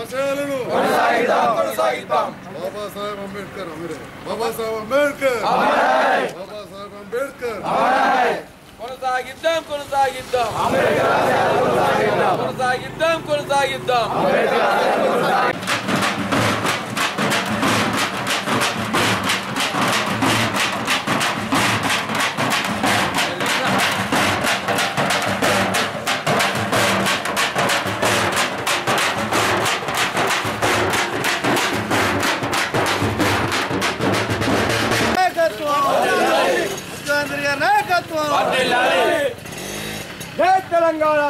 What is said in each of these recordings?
ఆశయాలను బాబాసాహెబ్ అంబేద్కర్ అమరే బాబాసాహెబ్ అంబేద్కర్ బాబాసాహెబ్ అంబేద్కర్ కొనసాగిద్దాం కొనసాగిద్దాం కొనసాగిద్దాం కొనసాగిద్దాం జై తెలంగాణ.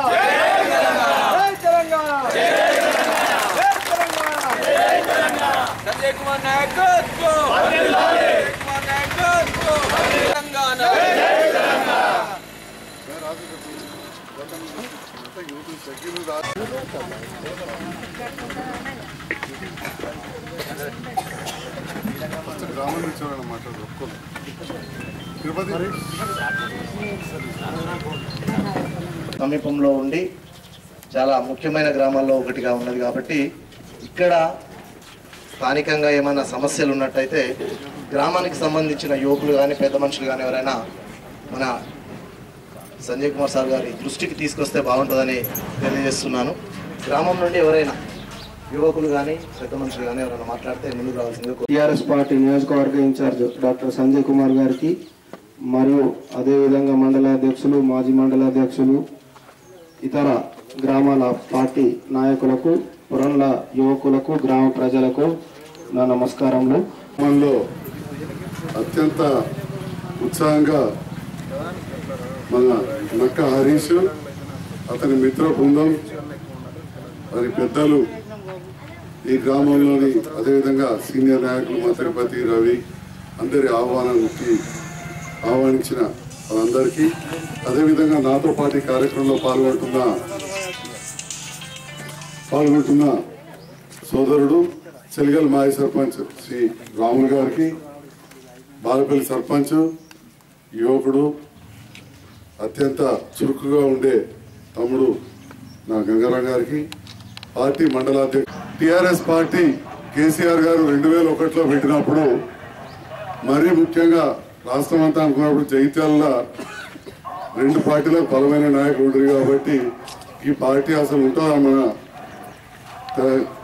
జై తెలంగాణ. జై తెలంగాణ. సంజయ్ కుమార్ నాయకత్వం. సంజయ్ కుమార్ నాయకత్వం. తెలంగాణ. గ్రామం నుంచి మాట్లాడదు ఒప్పుకోదు తిరుపతి సమీపంలో ఉండి చాలా ముఖ్యమైన గ్రామాల్లో ఒకటిగా ఉన్నది కాబట్టి ఇక్కడ స్థానికంగా ఏమైనా సమస్యలు ఉన్నట్టయితే గ్రామానికి సంబంధించిన యువకులు కానీ పెద్ద మనుషులు కానీ ఎవరైనా మన సంజయ్ కుమార్ సార్ గారి దృష్టికి తీసుకొస్తే బాగుంటుందని తెలియజేస్తున్నాను. గ్రామం నుండి ఎవరైనా యువకులు కానీ పెద్ద మనుషులు కానీ ఎవరైనా మాట్లాడితే ముందుకు రావాల్సిందిగా కోరు- టిఆర్ఎస్ పార్టీ నియోజకవర్గ ఇన్ఛార్జ్ డాక్టర్ సంజయ్ కుమార్ గారికి మరియు అదేవిధంగా మండలాధ్యక్షులు మాజీ మండలాధ్యక్షులు ఇతర గ్రామాల పార్టీ నాయకులకు పురంల యువకులకు గ్రామ ప్రజలకు నా నమస్కారములు. మనలో అత్యంత ఉత్సాహంగా మన నక్క హరీష్ అతని మిత్ర బృందం వారి పెద్దలు ఈ గ్రామంలోని అదేవిధంగా సీనియర్ నాయకులు మా తిరుపతి రవి అందరి ఆహ్వానానికి ఆహ్వానించిన వాళ్ళందరికీ అదేవిధంగా నాతో పాటు ఈ కార్యక్రమంలో పాల్గొంటున్న పాల్గొంటున్న సోదరుడు చెలిగల్ మాజీ సర్పంచ్ శ్రీ రాములు గారికి బాలపల్లి సర్పంచ్ యువకుడు అత్యంత చురుకుగా ఉండే తమ్ముడు నా గంగారాం గారికి పార్టీ మండలాధ్యక్షుడు టిఆర్ఎస్ పార్టీ కేసీఆర్ గారు రెండు వేల ఒకటిలో పెట్టినప్పుడు మరీ ముఖ్యంగా రాష్ట్రం అంతా అనుకున్నప్పుడు జగిత్యాల రెండు పార్టీలకు బలమైన నాయకులు ఉండరు కాబట్టి ఈ పార్టీ అసలు ఉంటుందా మన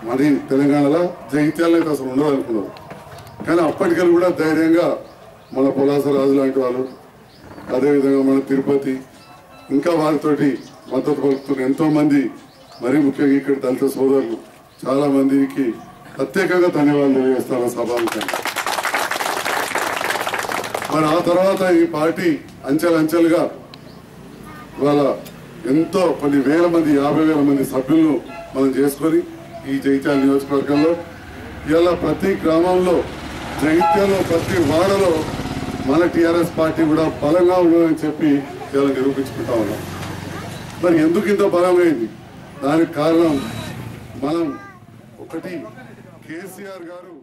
మరి తెలంగాణలో? జగిత్యాల అయితే అసలు ఉండదు అనుకున్నారు. కానీ అప్పటికల్లా కూడా ధైర్యంగా మన పులాసరాజు లాంటి వాళ్ళు అదేవిధంగా మన తిరుపతి ఇంకా వారితోటి మద్దతు పలుకుతున్న ఎంతో మంది మరీ ముఖ్యంగా ఇక్కడ దళిత సోదరులు చాలా మందికి ప్రత్యేకంగా ధన్యవాదాలు తెలియజేస్తాను సభాముఖంగా మరి ఆ తర్వాత ఈ పార్టీ అంచెలంచెలుగా ఇవాళ ఎంతో కొన్ని వేల మంది యాభై వేల మంది సభ్యులను మనం చేసుకొని ఈ జైత్యాల నియోజకవర్గంలో ఇలా ప్రతి గ్రామంలో జైత్యంలో ప్రతి వాడలో మన టీఆర్ఎస్ పార్టీ కూడా బలంగా ఉండదని చెప్పి ఇలా నిరూపించుకుంటా ఉన్నాం. మరి ఎందుకు ఇంత బలమైంది? దానికి కారణం మనం ఒకటి కేసీఆర్ గారు